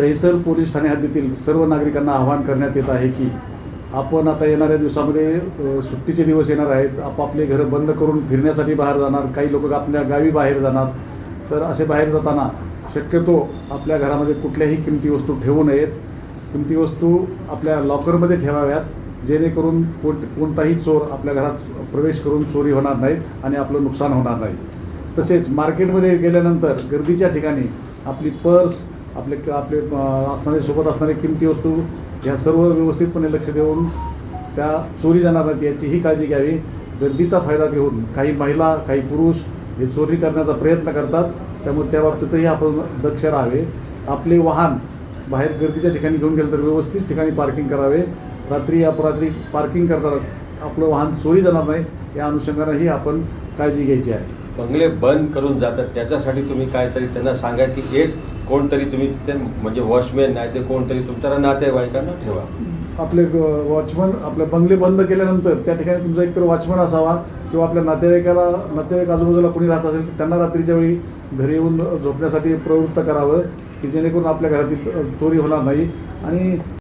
Dahisar police Thane हद्दीतील सर्व नागरिकांना आवाहन करण्यात येत आहे की आपण आता येणाऱ्या दिवसामध्ये सुट्टीचे दिवस येणार आहेत. आपापले घरं बंद करून फिरण्यासाठी बाहेर जाणार. काही लोक आपल्या गावी बाहेर जाणार. तर असे बाहेर जाताना शक्यतो आपल्या घरामध्ये कुठल्याही किमती वस्तू ठेवू नयेत. किमती वस्तू आपल्या लॉकरमध्ये ठेवाव्यात जेणेकरून कोण कोणताही चोर आपल्या घरात प्रवेश करून चोरी होणार नाहीत आणि आपलं नुकसान होणार नाही. तसेच मार्केटमध्ये गेल्यानंतर गर्दीच्या ठिकाणी आपली पर्स आपले आपले असणारे सोबत असणारे किमती वस्तू ह्या सर्व व्यवस्थितपणे लक्ष देऊन त्या चोरी जाणार नाहीत याचीही काळजी घ्यावी. गर्दीचा फायदा घेऊन काही महिला काही पुरुष हे चोरी करण्याचा प्रयत्न करतात. त्यामुळे त्या बाबतीतही आपण दक्ष राहावे. आपले वाहन बाहेर गर्दीच्या ठिकाणी घेऊन गेलं तर व्यवस्थित ठिकाणी पार्किंग करावे. रात्री अपरात्री पार्किंग करताना आपलं वाहन चोरी जाणार नाही या अनुषंगानेही आपण काळजी घ्यायची आहे. बंगले बंद करून जातात. त्याच्यासाठी तुम्ही काहीतरी त्यांना सांगा की एक कोणतरी तुम्ही ते म्हणजे वॉचमॅन नाही ते कोणतरी तुमच्या नातेवाईकांना ठेवा. आपले वॉचमन आपले बंगले बंद केल्यानंतर त्या ठिकाणी तुमचा एकतर वॉचमन असावा किंवा आपल्या नातेवाईकाला नातेवाईक आजूबाजूला कोणी राहत असेल तर त्यांना रात्रीच्या वेळी घरी येऊन झोपण्यासाठी प्रवृत्त करावं की जेणेकरून आपल्या घरातील चोरी होणार नाही. आणि